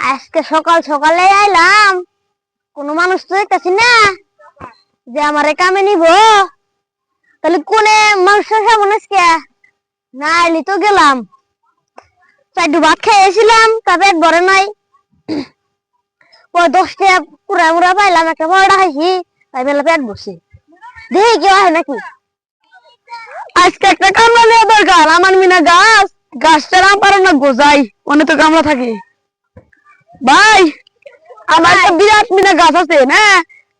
আজকে সকাল সকালে আইলাম। কোনো মানুষ তো দেখতেছি না যে আমারে কামে নিব। তাহলে কোনে মানুষ সামনে আজকে না এলি তো গেলাম। চারটু ভাত খেয়েছিলাম তা পেট ভরে নাই। দশটা পুরা পাইলাম তাই পেট বসে দেখি কেউ নাকি? আজকে একটা কামলা নেওয়া দরকার আমার মিনা গাছ গাছটা আম পারো না গোজাই, অনেক তো কামলা থাকে। ভাই আমার একটা বিরাট মিনা গাছ আছে না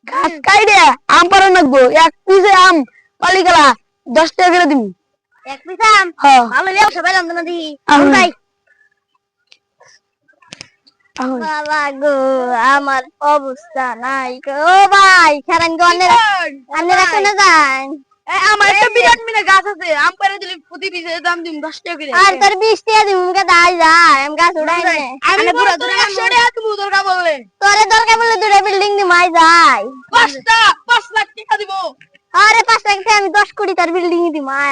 গাছ কাইডে আম পারো না গো এক পিসে আম পালি গেলা দশ টাকা করে দিবি এক পিসাম হ্যাঁ। ভালো ব্যবসা পেলাম তো না আহ। ভাই। বাবা গো আমার অবস্থা নাই গো ও ভাই। খারান গো অন্যেরা অন্যেরা কোনে যান আমার একটা বিরাট মিনা গাছ আছে আম পারে দিলে প্রতি পিসে দাম দিম দশ টাকা করে। আর তোর বিশ টাকা দিম কে দাই যায় আমি গাছ উড়াই নে। আমি আমি পুরো পুরো তোর দূরে একশো টাকা দিব দরকার বললে তোরে দরকার বলে দূরে বিল্ডিং দি মাই যাই। পাঁচটা পাঁচ লাখ টাকা দিব। আরে টাকা আমি কোটি তার বিল্ডিং দি মাই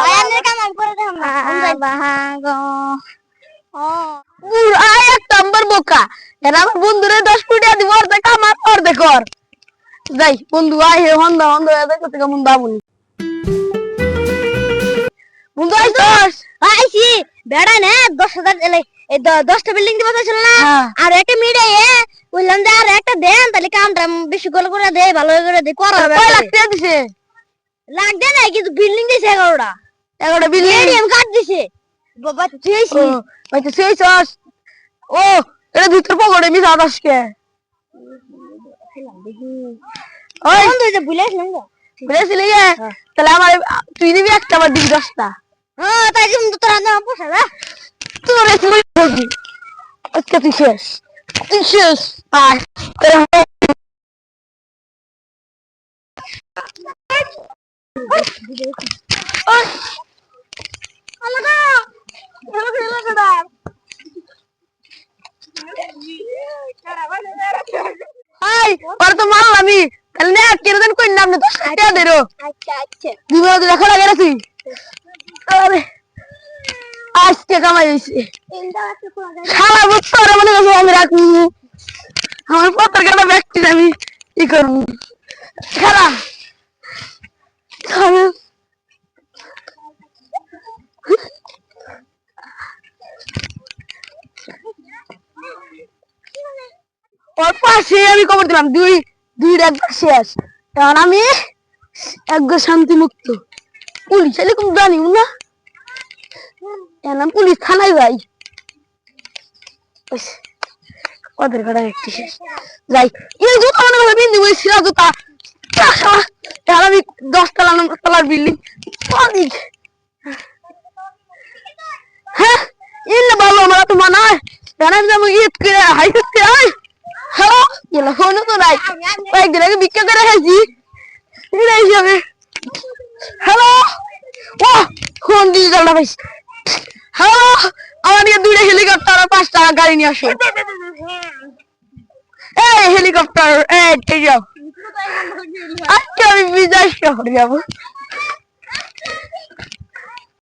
ভাই আমি কামাই করে দেব না। বাহা ও। উর, এক নাম্বার বোকা। এরা আমার বন্ধুরে দশ কোটি টাকা দিব অর্ধেক আমার অর্ধেক কর যাই বন্ধু আয় হে হন্দা হন্দা কত কেমন দামুনি বন্ধু দশ। আইছি বেড়া না দশ হাজার এই দশটা বিল্ডিং দিবা ছিল না। আর একটা মিডে বললাম যে আর একটা দেন তাহলে কামটা বেশি গোল করে দে ভালো করে দে করা হবে কয় লাখ টাকা দিছে? লাগবে না কিন্তু বিল্ডিং দিছে এগারোটা। এগারোটা বিলিয়ন এডিএম কার্ড দিছে। বাবা তুইছি ভাই তো সেই চাষ ও এটা ভিতর পকেটে মিশা আদাসকে ওই বন্ধু যে ভুলে আসলাম গো। বুঝেছিলি গে? তাহলে আমার তুই দিবি একটা আবার দিবি দশটা। হ্যাঁ তাই কিন্তু তোরা না পোষা না তোর তুই বলবি আজকে তুই শেষ। তুই শেষ। আয় তোর আই ওর তো মারলামি তাহলে না কিরোদিন কই নাম না দশ টাকা দে রো। আচ্ছা আচ্ছা। দেখা লাগে আরে আজকে কামাই মনে করছ আমি রাখব। আমার পত্র কাটা ব্যক্তি আমি? ই করব? খেলা খাবে ওর পাশে আমি খবর দিলাম দুই দুই একবার শেষ এখন আমি একবার শান্তি মুক্ত পুলিশ এরকম জানি না। পুলিশ থানায় যাই ওদের ঘরে একটি শেষ। যাই, এই জুতা মনে করে বিন্দি ওই জুতা। এখন আমি দশ তলা নম্বর তলার বিল্ডিং। অনেক হ্যাঁ ইল্লে ভালো আমার তো মানায় এখন আমি যাব ঈদ করে, হাই করে হ্যালো গেলা ফোনও তো নাই। কয়েকদিন আগে ভিক্ষা করে খাইছি এটা হিসাবে হ্যালো? ও ফোন ডিজিটালটা পাইছি হ্যালো? আমার নিয়ে দুইটা হেলিকপ্টার আর পাঁচটা গাড়ি নিয়ে আসো। এই হেলিকপ্টার এই যাও। আজকে আমি বিদেশ শহর যাব।